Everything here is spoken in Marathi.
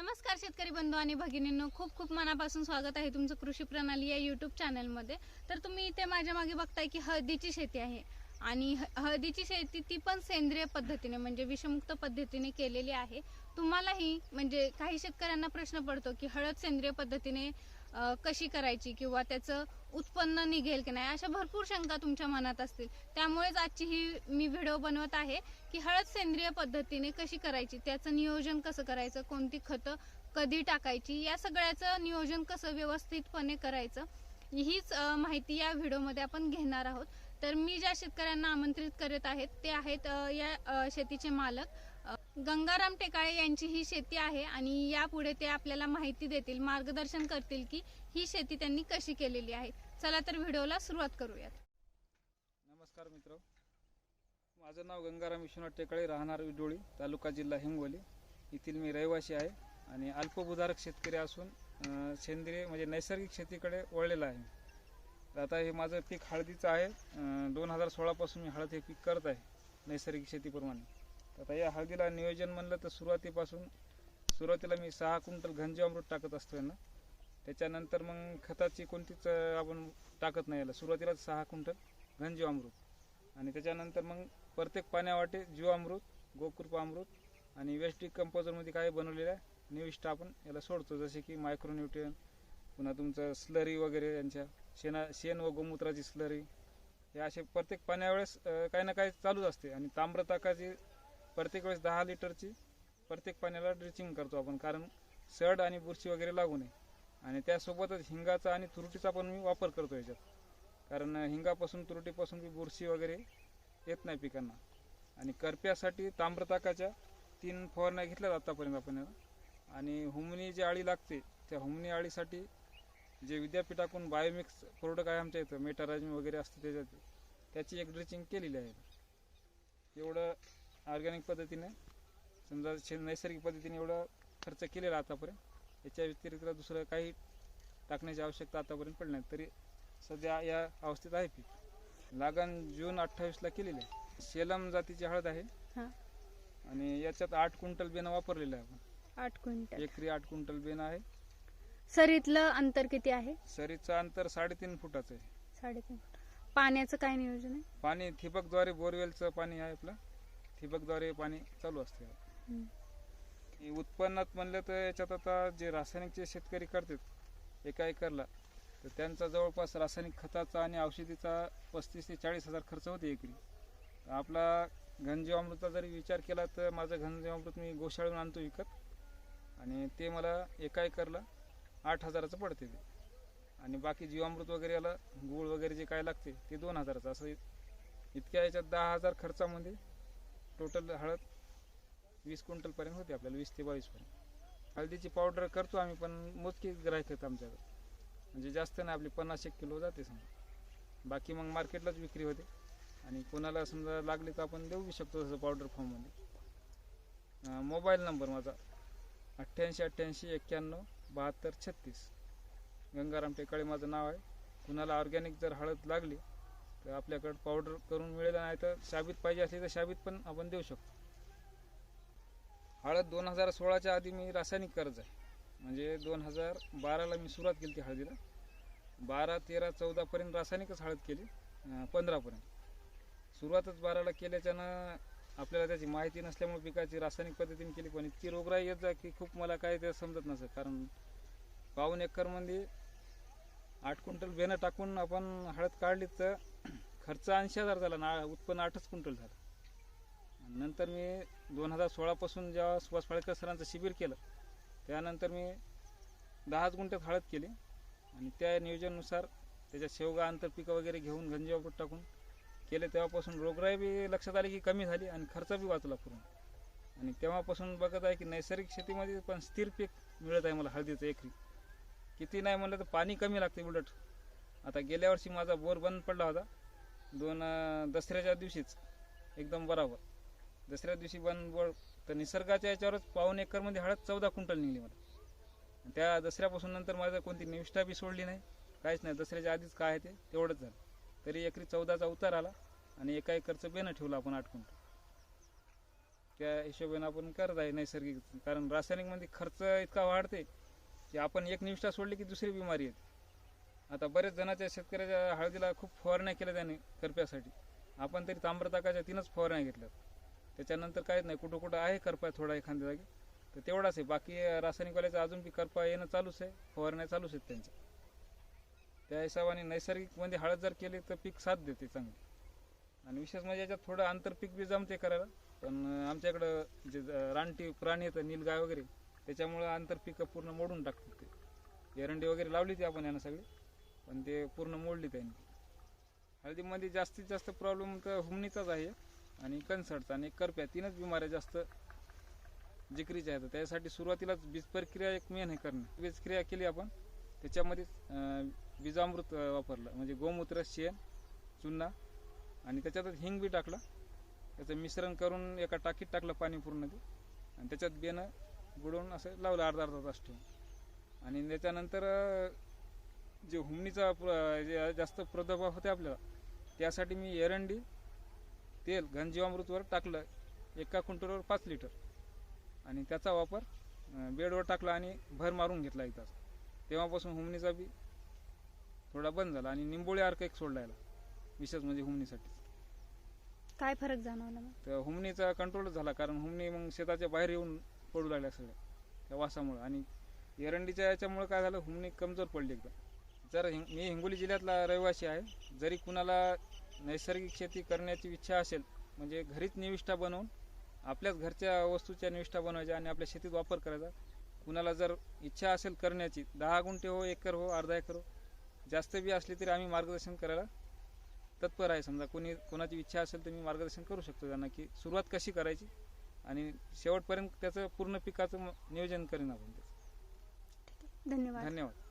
नमस्कार शेतकरी बंधू आणि भगिनींनो खूप खूप मनापासून स्वागत आहे तुमचं कृषी प्रणाली या युट्यूब चॅनलमध्ये तर तुम्ही इथे माझ्या मागे बघताय की हळदीची शेती आहे आणि ह- हळदीची शेती ती पण सेंद्रिय पद्धतीने म्हणजे विषमुक्त पद्धतीने केलेली आहे. तुम्हालाही म्हणजे काही शेतकऱ्यांना प्रश्न पडतो की हळद सेंद्रिय पद्धतीने कशी करायची किंवा त्याचं उत्पन्न निघेल की नाही अशा भरपूर शंका तुमच्या मनात असतील. त्यामुळेच आजची ही मी व्हिडिओ बनवत आहे की हळद सेंद्रिय पद्धतीने कशी करायची त्याचं नियोजन कसं करायचं कोणती खतं कधी टाकायची या सगळ्याचं नियोजन कसं व्यवस्थितपणे करायचं हीच माहिती या व्हिडिओमध्ये आपण घेणार आहोत. तर मी ज्या शेतकऱ्यांना आमंत्रित करत आहेत ते आहेत या शेतीचे मालक. गंगाराम टेकाळे यांची ही शेती आहे आणि यापुढे ते आपल्याला माहिती देतील मार्गदर्शन करतील की ही शेती त्यांनी कशी केलेली आहे. चला तर व्हिडिओला सुरुवात करूयात. नमस्कार मित्र. माझं नाव गंगाराम विश्वनाथ टेकाळे राहणार विडोळी तालुका जिल्हा हिंगोली. येथील मी रहिवासी आहे आणि अल्पभूधारक शेतकरी असून सेंद्रिय म्हणजे नैसर्गिक शेतीकडे वळलेला आहे. तर आता हे माझं पीक हळदीचं आहे. दोन हजार सोळापासून मी हळद हे पीक करत आहे नैसर्गिक शेतीप्रमाणे आता या हळदीला नियोजन म्हणलं तर सुरुवातीपासून सुरुवातीला मी सहा क्विंटल घनजीवामृत टाकत असतो यांना त्याच्यानंतर मग खताची कोणतीच आपण टाकत नाही याला. सुरुवातीलाच सहा क्विंटल घनजीवामृत आणि त्याच्यानंतर मग प्रत्येक पाण्यावाटे जीवामृत गोकृपामृत आणि वेस्टिक कंपोजरमध्ये काय बनवलेलं आहे निविष्ट आपण याला सोडतो. जसे की मायक्रोन्युट्रियन पुन्हा तुमचं स्लरी वगैरे यांच्या शेणा शेण व गोमूत्राची स्लरी हे असे प्रत्येक पाण्यावेळेस काही ना काही चालूच असते. आणि ताम्रताकाची प्रत्येक वेळेस दहा लिटरची प्रत्येक पाण्याला ड्रिचिंग करतो आपण कारण सड आणि बुरशी वगैरे लागू नये. आणि त्यासोबतच हिंगाचा आणि तुरटीचा पण मी वापर करतो याच्यात. कारण हिंगापासून तुरटीपासून बी बुरशी वगैरे येत नाही पिकांना. आणि करप्यासाठी ताम्रताकाच्या तीन फवारण्या घेतल्यात आत्तापर्यंत आपण आणि हुमणी जी आळी लागते त्या हुमणी आळीसाठी जे विद्यापीठाकडून बायोमिक्स प्रोडक्ट आहे आमच्या इथं मेटाराजमी वगैरे असते त्याच्यात त्याची एक ड्रिचिंग केलेली आहे. एवढं ऑर्गॅनिक पद्धतीने समजा शे नैसर्गिक पद्धतीने एवढं खर्च केलेला आतापर्यंत याच्या व्यतिरिक्त दुसरं काही टाकण्याची आवश्यकता आतापर्यंत पडली नाही. तरी सध्या या अवस्थेत आहे पीक. लागण जून अठ्ठावीसला केलेली आहे. शेलम जातीची हळद आहे. हा. आणि याच्यात आठ क्विंटल बेनं वापरलेलं आहे आपण. आठ क्विंटल. एकरी आठ क्विंटल बेनं आहे. सरीतलं अंतर किती आहे? सरीचं अंतर साडेतीन फुटाचं आहे. साडेतीन पाण्याचं काय नियोजन आहे? पाणी ठिबकद्वारे बोरवेलचं पाणी आहे आपलं. ठिबकद्वारे पाणी चालू असते. उत्पन्नात म्हणलं तर याच्यात आता जे रासायनिकचे शेतकरी करतात एका एकरला तर त्यांचा जवळपास रासायनिक खताचा आणि औषधीचा पस्तीस ते चाळीस हजार खर्च होते एकरी. आपला घनजीवामृताचा जरी विचार केला तर माझं घनजीवामृत मी गोशाळेहून आणतो विकत. आणि ते मला एका एकरला आठ हजाराचं पडते ते. आणि बाकी जीवामृत वगैरे याला गूळ वगैरे जे काय लागते ते दोन हजाराचं. असं इतक्या याच्यात दहा हजार खर्चामध्ये टोटल हळद वीस क्विंटलपर्यंत होते आपल्याला वीस ते बावीसपर्यंत हळदीची पावडर करतो आम्ही पण मोजकी ग्राहक आहेत आमच्याकडे. म्हणजे जास्त नाही आपली पन्नास एक किलो जाते समजा. बाकी मग मार्केटलाच विक्री होते. आणि कोणाला समजा लागली तर आपण देऊ शकतो तसं पावडर फॉर्ममध्ये. मोबाईल नंबर माझा अठ्ठ्याऐंशी अठ्ठ्याऐंशी एक्क्याण्णव बहात्तर छत्तीस. गंगाराम टेकाळे माझं नाव आहे. कुणाला ऑर्गॅनिक जर हळद लागली तर आपल्याकडं पावडर करून मिळेल नाही तर शाबीत पाहिजे असली तर शाबीत पण आपण देऊ शकतो. हळद दोन हजार सोळाच्या आधी मी रासायनिक कर्ज आहे. म्हणजे दोन हजार बाराला मी सुरुवात केली ती हळदीला. बारा तेरा चौदापर्यंत रासायनिकच हळद केली. पंधरापर्यंत. सुरुवातच बाराला केल्याच्यानं आपल्याला त्याची माहिती नसल्यामुळे पिकाची रासायनिक पद्धतीने केली पण इतकी रोगराई येत जा की खूप मला काय ते समजत नसतं. कारण पाऊन एकरमध्ये आठ क्विंटल बेनं टाकून आपण हळद काढली तर खर्च ऐंशी हजार झाला ना उत्पन्न आठच क्विंटल झालं. आणि नंतर मी दोन हजार सोळापासून जेव्हा सुभाष फाळेकर सरांचं शिबिर केलं त्यानंतर मी दहाच गुंठ्यात हळद केली. आणि त्या नियोजनानुसार त्याच्या शेवगा आंतरपिकं वगैरे घेऊन गंजीवापूर टाकून केले. तेव्हापासून रोगराई बी लक्षात आली की कमी झाली आणि खर्च बी वाचला पूर्ण. आणि तेव्हापासून बघत आहे की नैसर्गिक शेतीमध्ये पण स्थिर पीक मिळत आहे मला हळदीचं एकरी. किती नाही म्हणलं तर पाणी कमी लागते उलट. आता गेल्या वर्षी माझा बोर बंद पडला होता. दोन दसऱ्याच्या दिवशीच एकदम बराबर. दसऱ्या दिवशी बंद बोर तर निसर्गाच्या याच्यावरच पाऊन एकरमध्ये हळद चौदा क्विंटल निघली मला. त्या दसऱ्यापासून नंतर माझं कोणती निविष्ठा बी सोडली नाही काहीच नाही. दसऱ्याच्या आधीच काय आहे ते तेवढंच झालं. तरी एकरी चौदाचा उतार आला आणि एका एकरचं बेनं ठेवलं आपण आठ क्विंटल. त्या हिशोबाने आपण करत आहे नैसर्गिक कारण रासायनिकमध्ये खर्च इतका वाढते की आपण एक निविष्ठा सोडली की दुसरी बिमारी येते. आता बरेच जणाच्या शेतकऱ्याच्या हळदीला खूप फवारण्या केल्या त्याने करप्यासाठी. आपण तरी ताम्रताकाच्या तीनच फवारण्या घेतल्यात. त्याच्यानंतर काहीच नाही कुठं कुठं आहे करपा थोडा एखाद्या जागी. तर तेवढाच आहे. बाकी रासायनिकवाल्याचा अजून बी करपा येणं चालूच आहे फवारण्या चालूच आहेत त्यांच्या. त्या हिशोबाने नैसर्गिकमध्ये हळद जर केली तर पीक साथ देते चांगली. आणि विशेष म्हणजे याच्यात थोडं आंतरपीक बी जमते करायला. पण आमच्याकडं जे ज- रानटी प्राणी येतं नीलगाय वगैरे त्याच्यामुळं आंतरपिकं पूर्ण मोडून टाकतात ते. एरंडी वगैरे लावली ती आपण यांना सगळी. पण ते पूर्ण मोडली त्यांनी. हळदीमध्ये जास्तीत जास्त प्रॉब्लेम तर हुमणीचाच आहे आणि कन्सर्टचा आणि करप्या तीनच बिमाऱ्या जास्त जिकरीच्या आहेत. त्यासाठी सुरुवातीलाच बीज प्रक्रिया एक मेन हे करणं. बीजक्रिया केली आपण त्याच्यामध्ये बीजामृत वापरलं. म्हणजे गोमूत्र शेण चुन्ना आणि त्याच्यातच हिंग बी टाकलं. त्याचं मिश्रण करून एका टाकीत टाकलं पाणी पूर्ण ते. आणि त्याच्यात बेनं बुडवून असं लावलं अर्धा अर्धा तास ठेवून. आणि त्याच्यानंतर जे हुमणीचा प्र- जे जास्त प्रादुर्भाव होते आपल्याला त्यासाठी मी एरंडी तेल घनजीवामृतवर टाकलं. एका क्विंटलवर पाच लिटर. आणि त्याचा वापर बेडवर टाकला आणि भर मारून घेतला एकदाच तेव्हापासून हुमणीचा बी थोडा बंद झाला आणि निंबोळी अर्क एक सोडला विशेष म्हणजे हुमणीसाठी. काय फरक जाणवला तर हुमणीचा कंट्रोलच झाला कारण हुमणी मग शेताच्या बाहेर येऊन पडू लागल्या सगळ्या त्या वासामुळे. आणि एरंडीच्या याच्यामुळे काय झालं हुमणी कमजोर पडली एकदम. जर हिंग मी हिंगोली जिल्ह्यातला रहिवासी आहे. जरी कुणाला नैसर्गिक शेती करण्याची इच्छा असेल म्हणजे घरीच निविष्ठा बनवून आपल्याच घरच्या वस्तूच्या निविष्ठा बनवायच्या आणि आपल्या शेतीत वापर करायचा कुणाला जर इच्छा असेल करण्याची दहा गुंठे हो एकर हो अर्धा एकर हो जास्त बी असली तरी आम्ही मार्गदर्शन करायला तत्पर आहे. समजा कोणी कोणाची इच्छा असेल तर मी मार्गदर्शन करू शकतो त्यांना की सुरुवात कशी करायची आणि शेवटपर्यंत त्याचं पूर्ण पिकाचं नियोजन करेन आपण. धन्यवाद. धन्यवाद.